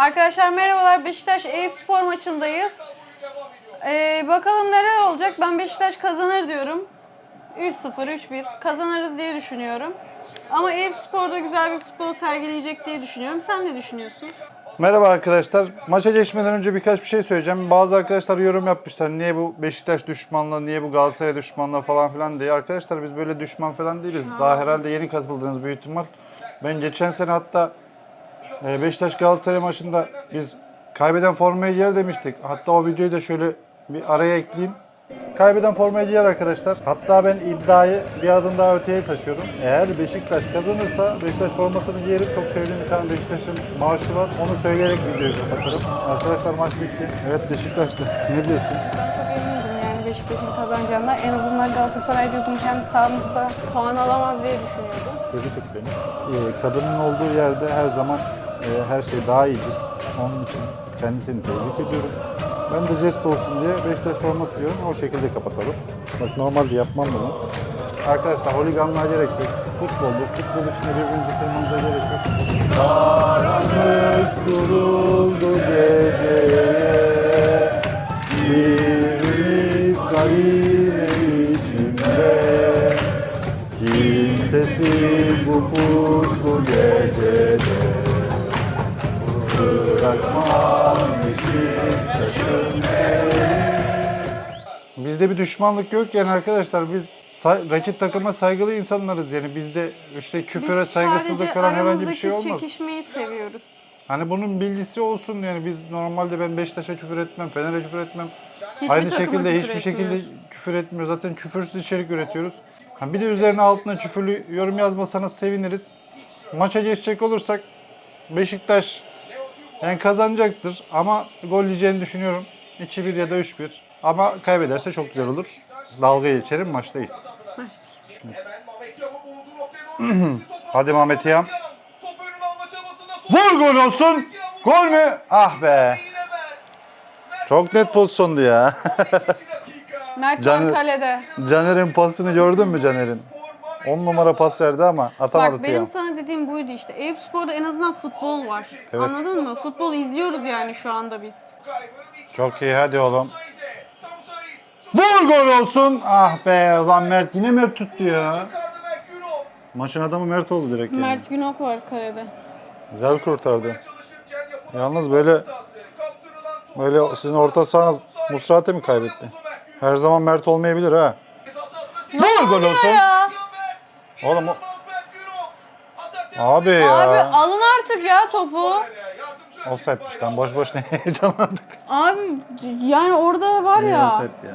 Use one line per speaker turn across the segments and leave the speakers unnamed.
Arkadaşlar merhabalar. Beşiktaş Eyüp Spor maçındayız. Ee, bakalım neler olacak. Ben Beşiktaş kazanır diyorum. 3-0, 3-1 kazanırız diye düşünüyorum. Ama Eyüp Spor'da güzel bir futbol sergileyecek diye düşünüyorum. Sen ne düşünüyorsun?
Merhaba arkadaşlar. Maça geçmeden önce birkaç bir şey söyleyeceğim. Bazı arkadaşlar yorum yapmışlar. Niye bu Beşiktaş düşmanlığı, niye bu Galatasaray düşmanlığı falan filan diye. Arkadaşlar biz böyle düşman falan değiliz. Daha herhalde yeni katıldığınız büyük ihtimal. Ben geçen sene hatta Beşiktaş Galatasaray maçında biz kaybeden formayı giyer demiştik. Hatta o videoyu da şöyle bir araya ekleyeyim. Kaybeden formayı giyer arkadaşlar. Hatta ben iddiayı bir adım daha öteye taşıyorum. Eğer Beşiktaş kazanırsa Beşiktaş formasını giyerim. Çok sevdiğim bir tane Beşiktaş'ın marşı var. Onu söyleyerek videoyu kapatırım. Arkadaşlar maç bitti. Evet Beşiktaş'tı. Ne diyorsun?
Çok emindim yani Beşiktaş'ın kazanacağından. En azından Galatasaray diyordum kendi sahamızda puan alamaz diye düşünüyordum.
Tebrik et beni. Ee, kadının olduğu yerde her zaman e, her şey daha iyidir. Onun için kendisini tebrik ediyorum. Ben de jest olsun diye Beşiktaş forması giyiyorum. O şekilde kapatalım. Bak normalde yapmam bunu. Arkadaşlar holiganlığa gerek yok. Futbol bu. Futbol içinde birbirinizi kırmanıza gerek yok. Karanlık duruldu Bizde bir düşmanlık yok yani arkadaşlar biz say- rakip takıma saygılı insanlarız yani bizde işte küfüre
Biz
saygısızlık
sadece
falan herhangi bir
aramızdaki
şey olmaz.
çekişmeyi seviyoruz.
Hani bunun bilgisi olsun yani biz normalde ben Beşiktaş'a küfür etmem, Fener'e küfür etmem.
Hiçbir
Aynı
takıma
şekilde
küfür
hiçbir şekilde
etmiyoruz.
küfür etmiyor. Zaten küfürsüz içerik üretiyoruz. Ha bir de üzerine altına küfürlü yorum yazmasanız seviniriz. Maça geçecek olursak Beşiktaş yani kazanacaktır ama gol yiyeceğini düşünüyorum. 2-1 ya da 3-1. Ama kaybederse çok güzel olur. Dalga geçerim maçtayız.
Hemen Mehmet Yam'ın bulunduğu noktaya doğru gitti. Top
Hadi Mehmet
sol-
Vur gol olsun. Gol mü? Ah be. Çok net pozisyondu ya.
Mert var kalede.
Caner'in pasını gördün mü Caner'in? 10 numara pas verdi ama atamadı
Bak benim
Tiam.
sana dediğim buydu işte. Eyüp Spor'da en azından futbol var. Anladın mı? Futbol izliyoruz yani şu anda biz.
Çok iyi hadi oğlum. Vur gol olsun. Ah be ulan Mert yine Mert tuttu ya. Maçın adamı Mert oldu direkt yani.
Mert Günok var kalede.
Güzel kurtardı. Yalnız böyle-. Böyle sizin orta sahanız Musrati mi kaybetti? Her zaman Mert olmayabilir ha. Vur gol olsun.
Ya.
Oğlum o- Abi
ediyor.
Abi
ya.
alın artık ya topu.
Offside'miş lan boş boş ne heyecanlandık.
Abi yani orada var ya.
Offside ya.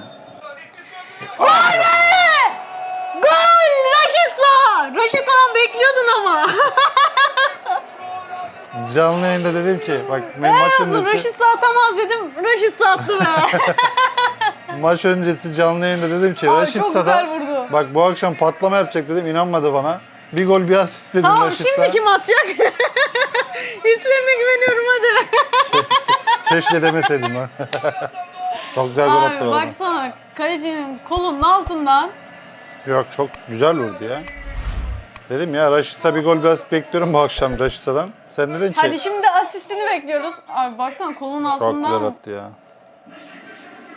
Gol! Raşitsa! Raşitsa'dan bekliyordun ama.
Canlı yayında dedim ki bak ben maç
Olsun
öncesi,
Raşitsa atamaz dedim. Raşitsa attı be.
maç öncesi canlı yayında dedim ki
Abi
Raşit
çok
Sada
güzel vurdu.
bak bu akşam patlama yapacak dedim inanmadı bana. Bir gol bir asist dedim
tamam
Raşit
şimdi
Sada.
kim atacak? Hislerine güveniyorum hadi.
Keşke demeseydim lan. Çok güzel gol attı
Abi
valla.
baksana kalecinin kolunun altından
Yok çok güzel vurdu ya. Dedim ya Raşit'e bir gol bir asist bekliyorum bu akşam Raşit'ten. Sen dedin ki
Hadi şimdi asistini bekliyoruz. Abi baksana kolun
çok güzel
altından
attı ya.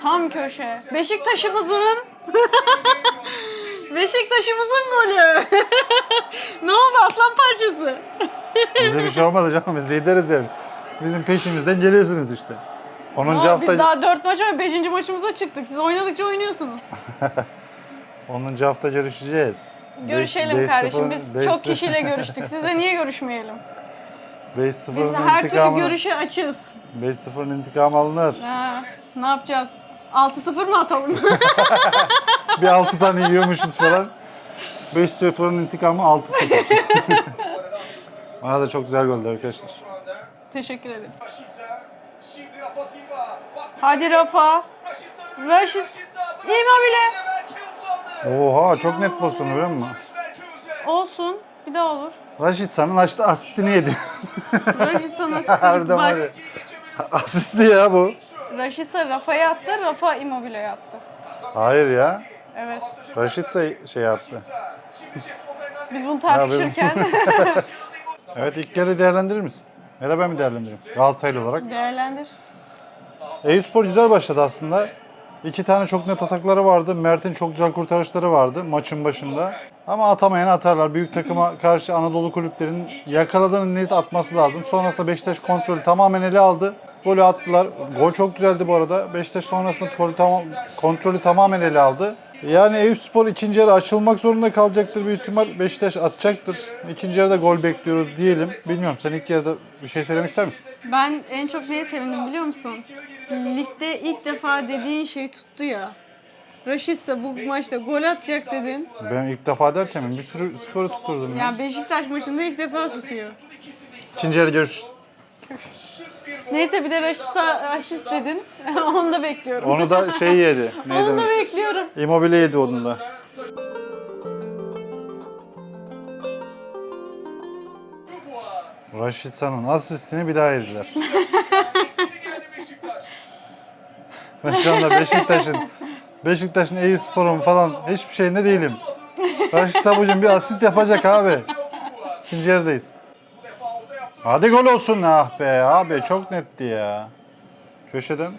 tam köşe. Beşiktaş'ımızın Beşiktaş'ımızın golü. ne oldu aslan parçası?
Bize bir şey olmadı canım biz lideriz yani. Bizim peşimizden geliyorsunuz işte. 10.
Aa,
hafta
Biz daha 4 maç ama 5. maçımıza çıktık. Siz oynadıkça oynuyorsunuz.
10. hafta görüşeceğiz.
Görüşelim
Beş-
kardeşim.
beş
Biz
sıfır-
çok kişiyle görüştük. Sizle niye görüşmeyelim?
5-0'ın
Biz de her türlü görüşe açığız.
5-0'ın intikamı alınır.
Ha, ne yapacağız? 6-0 mı atalım?
bir 6 tane yiyormuşuz falan. 5-0'ın intikamı 6-0. Bana da çok güzel goldü arkadaşlar.
Teşekkür ederiz.
Şimdi Rafa Silva.
Hadi Rafa. Raşit. İmmobile.
Oha çok net pozisyon biliyor musun?
Olsun. Bir daha olur.
Raşit sana açtı asistini yedi.
Nasıl?
Nerede var ya?
Bak.
Asisti ya bu.
Raşitsa Rafa'ya attı. Rafa Immobile yaptı.
Hayır ya.
Evet.
Raşit ise şey yaptı.
Biz bunu tartışırken.
Evet ilk yarı değerlendirir misin? Ya da ben mi değerlendireyim? Galatasaraylı olarak.
Değerlendir.
Eyüpspor güzel başladı aslında. İki tane çok net atakları vardı. Mert'in çok güzel kurtarışları vardı maçın başında. Ama atamayan atarlar. Büyük takıma karşı Anadolu kulüplerinin yakaladığını net atması lazım. Sonrasında Beşiktaş kontrolü tamamen ele aldı. Golü attılar. Gol çok güzeldi bu arada. Beşiktaş sonrasında kontrolü tamamen ele aldı. Yani Eyüpspor ikinci yarı açılmak zorunda kalacaktır büyük ihtimal. Beşiktaş atacaktır. İkinci yarıda gol bekliyoruz diyelim. Bilmiyorum sen ilk yarıda bir şey söylemek ister misin?
Ben en çok neye sevindim biliyor musun? Ligde ilk defa dediğin şey tuttu ya. Raşitse bu maçta gol atacak dedin.
Ben ilk defa derken bir sürü skoru tutturdum ya.
Ya Beşiktaş maçında ilk defa tutuyor.
İkinci yarı görüşürüz.
Neyse bir de Raşitsa Raşit dedin. Onu da bekliyorum.
Onu da şey yedi.
Onu da
Neydi?
bekliyorum.
Immobile yedi onu da. Raşitsa'nın asistini bir daha yediler. Ben şu anda Beşiktaş'ın Beşiktaş'ın Eyüpspor'un falan hiçbir şeyinde değilim. Raşitsa bugün bir asist yapacak abi. İkinci yarıdayız.
Bu defa orta yaptı.
Hadi gol olsun ah be abi çok netti ya. Köşeden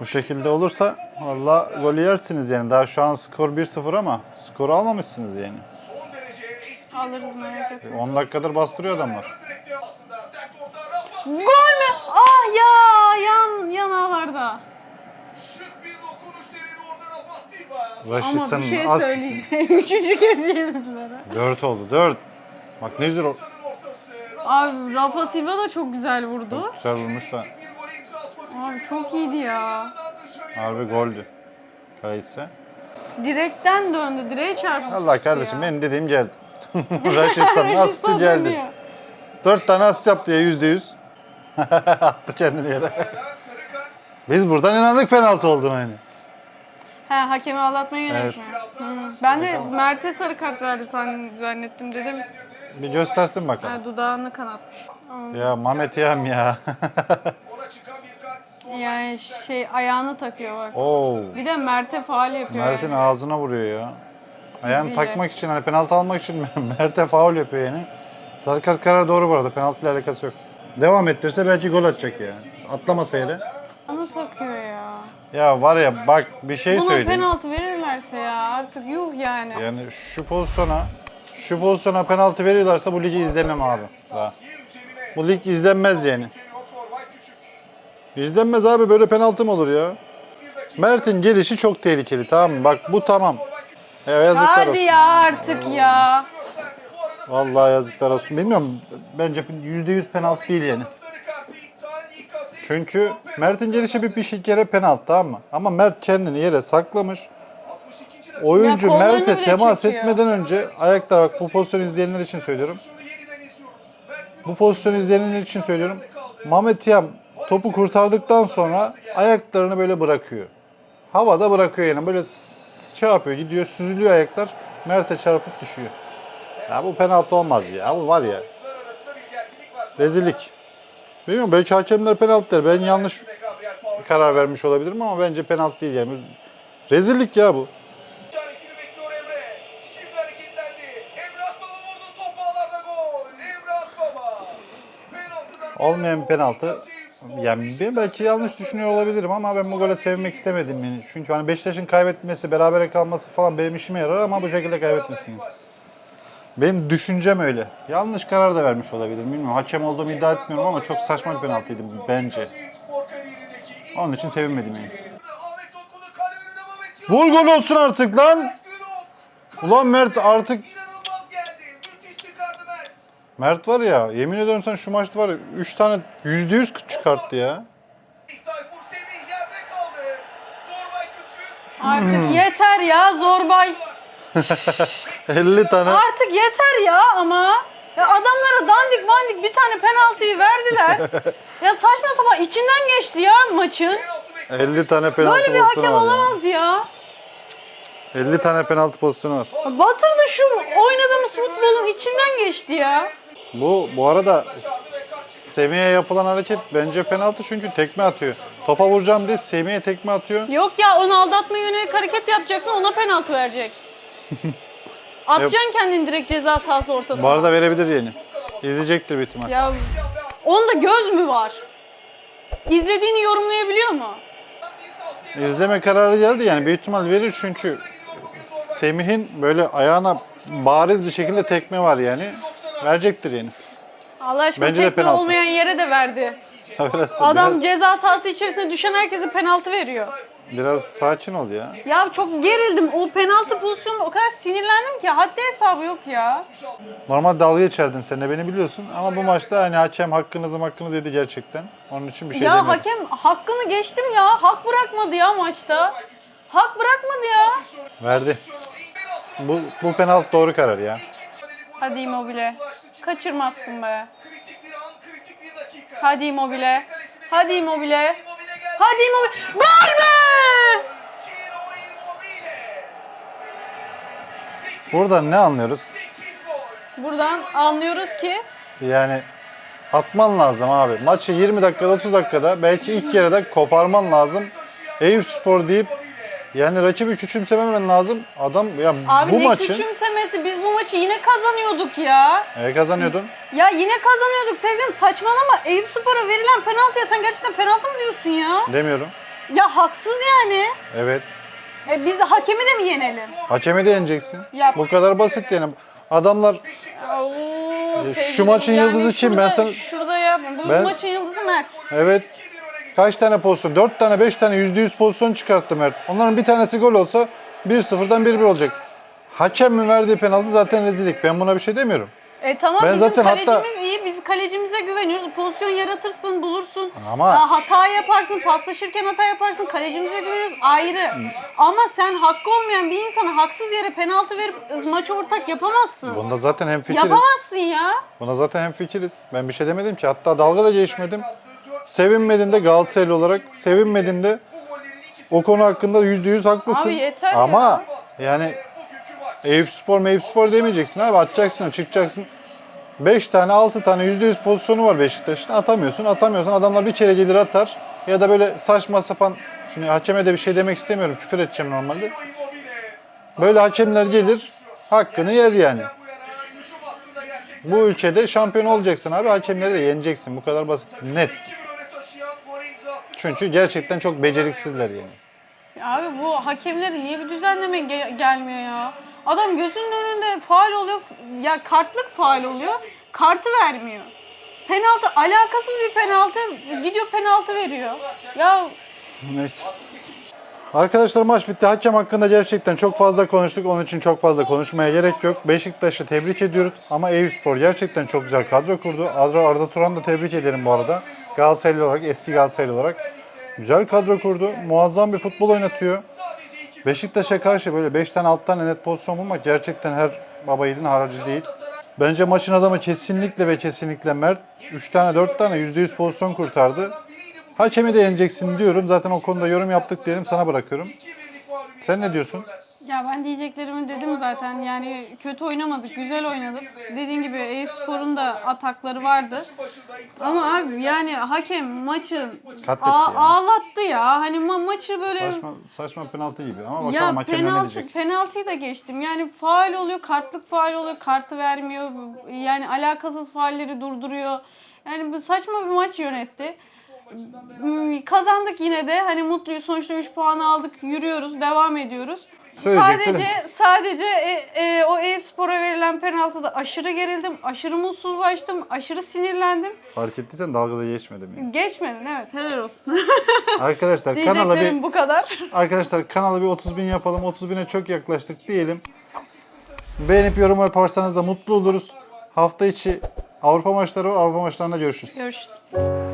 bu şekilde olursa valla golü yersiniz yani. Daha şu an skor 1-0 ama skoru almamışsınız yani.
Alırız merak etme.
10 dakikadır bastırıyor adamlar.
Gol mü? Ah ya yan yan ağlarda.
Şık bir dokunuş denedi orada Rafa Silva.
Ama bir şey
as-
söyleyeceğim. Üçüncü kez yenildiler. ha.
4 oldu 4. Bak ne güzel o-.
Abi Rafa Silva da çok güzel vurdu.
güzel vurmuş da.
Abi çok iyiydi ya.
Harbi goldü. Kayıtsa.
Direkten döndü. Direğe çarpmış.
Allah kardeşim benim dediğim geldi. Raşitsa'nın asisti geldi. 4 tane asist yaptı ya %100. Attı kendini yere. Biz buradan inandık penaltı olduğuna yani.
He hakemi ağlatmaya yönelik
Evet.
mi? Ben de Mert'e sarı kart verdi san- zannettim dedim.
Bir göstersin bakalım.
Ha, dudağını kanatmış. Ama
Ya Mehmet Yam ya.
Yani şey ayağını takıyor bak.
Oo.
Bir de Mert'e faal yapıyor.
Mert'in
yani.
ağzına vuruyor ya. Ayağını
Diziyle.
takmak için hani penaltı almak için Mert'e faul yapıyor yani. Sarı kart kararı doğru bu arada. Penaltı ile alakası yok. Devam ettirse belki gol atacak ya. Atlamasa.
Ayağını takıyor ya.
Ya var ya bak bir şey
Buna
söyleyeyim.
penaltı verirlerse ya artık yuh yani.
Yani şu pozisyona şu pozisyona penaltı veriyorlarsa bu ligi izlemem abi. Daha. Bu lig izlenmez yani. İzlenmez abi böyle penaltı mı olur ya? Mert'in gelişi çok tehlikeli tamam mı? Bak bu tamam. Ya yazıklar
Hadi
olsun.
ya artık ya.
Vallahi yazıklar olsun. Bilmiyorum bence %100 penaltı değil yani. Çünkü Mert'in gelişi bir, bir kere penaltı tamam mı? Ama Mert kendini yere saklamış.
62. dakika.
Oyuncu
kollarını
Mert'e
bile
temas
çekiyor.
etmeden önce ayakta bak bu pozisyonu izleyenler için söylüyorum. Bu pozisyonu izleyenler için söylüyorum. Mehmet Yam topu kurtardıktan sonra ayaklarını böyle bırakıyor. Havada bırakıyor yani böyle şey yapıyor gidiyor süzülüyor ayaklar. Mert'e çarpıp düşüyor. Ya bu penaltı olmaz ya. Bu var ya. Rezillik. Bilmiyorum belki hakemler penaltı der. Ben yanlış karar vermiş olabilirim ama bence penaltı değil yani. Rezillik ya bu. Olmayan bir penaltı. Yani ben belki yanlış düşünüyor olabilirim ama ben bu gole sevinmek istemedim yani. Çünkü hani Beşiktaş'ın kaybetmesi, berabere kalması falan benim işime yarar ama bu şekilde kaybetmesin. yani. Benim düşüncem öyle. Yanlış karar da vermiş olabilirim. Bilmiyorum. Hakem olduğumu iddia etmiyorum ama çok saçma bir penaltıydı bence. Onun için sevinmedim yani. Vur gol olsun artık lan! Ulan Mert artık
Mert.
Var ya yemin ediyorum sen şu maçta var ya 3 tane %100 çıkarttı ya.
Artık yeter ya Zorbay.
50 tane
Artık yeter ya ama. Ya adamlara dandik mandik bir tane penaltıyı verdiler. ya saçma sapan içinden geçti ya maçın.
Penaltı bekliyor.
50 tane penaltı
Böyle bir hakem
var ya.
olamaz ya.
50 tane penaltı pozisyonu var.
Batırdı şu oynadığımız futbolun içinden geçti ya.
Bu bu arada Semih'e yapılan hareket bence penaltı çünkü tekme atıyor. Topa vuracağım diye Semih'e tekme atıyor.
Yok ya onu aldatma yönelik hareket yapacaksın ona penaltı verecek. Atacaksın kendini direkt ceza sahası ortasına.
Bu arada verebilir yani. İzleyecektir büyük ihtimal.
Ya onda göz mü var? İzlediğini yorumlayabiliyor mu?
İzleme kararı geldi yani büyük ihtimal verir çünkü Semih'in böyle ayağına bariz bir şekilde tekme var yani. Verecektir yani.
Allah aşkına
Bence de
tekme
penaltı.
olmayan yere de verdi.
Biraz,
Adam
biraz,
ceza sahası içerisinde düşen herkese penaltı veriyor.
biraz sakin ol ya.
Ya çok gerildim. O penaltı pozisyonunda o kadar sinirlendim ki haddi hesabı yok ya.
Normal dalga geçerdim seninle beni biliyorsun ama bu maçta hani hakem hakkınızı hakkınızı yedi gerçekten. Onun için bir şey
ya
demiyorum.
hakem hakkını geçtim ya. Hak bırakmadı ya maçta. Hak bırakmadı ya.
Verdi. Bu, bu penaltı doğru karar ya.
Hadi Immobile. Kaçırmazsın be.
Kritik bir an, kritik bir dakika.
Hadi Immobile. Hadi Immobile. Hadi Immobile. Gol be!
Buradan ne anlıyoruz?
Buradan anlıyoruz ki
Yani atman lazım abi. Maçı 20 dakikada 30 dakikada belki ilk yarıda koparman lazım. Eyüp Spor deyip yani rakibi küçümsememen lazım. Adam ya
abi
bu
ne
maçın
küçümsemesi biz bu maçı yine kazanıyorduk ya.
e, kazanıyordun.
Ya yine kazanıyorduk sevgilim saçmalama. Eyüp Spor'a verilen penaltıya sen gerçekten penaltı mı diyorsun ya?
Demiyorum.
Ya haksız yani.
Evet.
E biz hakemi de mi yenelim?
Hakemi de yeneceksin.
Ya-
Bu kadar basit yani. Adamlar
Oo,
şu
sevgilim,
maçın yıldızı kim? Ben sana-
Şurada ya. Bu
Ben-
maçın yıldızı Mert.
evet kaç tane pozisyon? 4 tane 5 tane %100 pozisyon çıkarttı Mert. Onların bir tanesi gol olsa 1-0'dan 1-1 olacak. Hakemin verdiği penaltı zaten rezillik. Ben buna bir şey demiyorum.
E tamam
Ben
bizim
zaten
kalecimiz
hatta-
iyi. Biz kalecimize güveniyoruz. Pozisyon yaratırsın, bulursun.
Ama-
Aa, hata yaparsın, paslaşırken hata yaparsın. Kalecimize güveniyoruz ayrı. Ama sen hakkı olmayan bir insana haksız yere penaltı verip maçı ortak yapamazsın.
Bunda zaten hem fikiriz.
Yapamazsın ya.
Buna zaten hem fikiriz. Ben bir şey demedim ki. Hatta dalga da geçmedim. Sevinmedim de Galatasaraylı olarak. Sevinmedim de o konu hakkında %100 haklısın.
Abi yeter ya.
Ama yani Eyüp Spor, Meyüp Spor demeyeceksin abi. Atacaksın, çıkacaksın. 5 tane, 6 tane %100 pozisyonu var Beşiktaş'ın. Atamıyorsun. Atamıyorsan adamlar bir kere gelir atar. Ya da böyle saçma sapan Şimdi hakeme de bir şey demek istemiyorum. Küfür edeceğim normalde. Böyle hakemler gelir. Hakkını yer yani. Bu ülkede şampiyon olacaksın abi. Hakemleri de yeneceksin. Bu kadar basit. Net. Çünkü gerçekten çok beceriksizler yani.
Abi bu hakemlerin niye bir düzenleme ge- gelmiyor ya? Adam gözünün önünde faal oluyor. Ya kartlık faal oluyor. Kartı vermiyor. Penaltı alakasız bir penaltı gidiyor penaltı veriyor. Ya
Neyse. Arkadaşlar maç bitti. Hakem hakkında gerçekten çok fazla konuştuk. Onun için çok fazla konuşmaya gerek yok. Beşiktaş'ı tebrik ediyoruz. Ama Eyüpspor gerçekten çok güzel kadro kurdu. Arda, Arda Turan'ı da tebrik ederim bu arada. Galatasaraylı olarak, eski Galatasaraylı olarak. Güzel kadro kurdu. Muazzam bir futbol oynatıyor. Beşiktaş'a karşı böyle 5 tane 6 tane net pozisyon bulmak gerçekten her baba yiğidin harcı değil. Bence maçın adamı kesinlikle ve kesinlikle Mert. 3 tane 4 tane %100 pozisyon kurtardı. Hakemi de yeneceksin diyorum. Zaten o konuda yorum yaptık diyelim sana bırakıyorum. Sen ne diyorsun?
Ya ben diyeceklerimi dedim zaten. Yani kötü oynamadık, güzel oynadık. Dediğin gibi Eyüpspor'un da atakları vardı. Ama abi yani hakem maçı
Katletti
a-
yani.
ağlattı ya. Hani ma- maçı böyle
Saçma, saçma penaltı gibi ama bakalım
Ya
hakem ne
penaltı,
diyecek.
penaltıyı da geçtim. Yani faal oluyor, kartlık faal oluyor, kartı vermiyor. Yani alakasız faalleri durduruyor. Yani bu saçma bir maç yönetti. Hmm, Kazandık yine de. Hani mutluyuz. Sonuçta 3 puan aldık. Yürüyoruz, devam ediyoruz. Sadece sadece e, e, o Eyüpspor'a verilen penaltıda aşırı gerildim, aşırı mutsuzlaştım, aşırı sinirlendim.
Fark ettiysen dalgada geçmedim yani.
Geçmedin evet, helal olsun.
Arkadaşlar kanala
Diyeceklerim
bir
bu kadar.
arkadaşlar kanala bir 30 bin yapalım. 30 bine çok yaklaştık diyelim. Beğenip yorum yaparsanız da mutlu oluruz. Hafta içi Avrupa maçları var. Avrupa maçlarında görüşürüz.
Görüşürüz.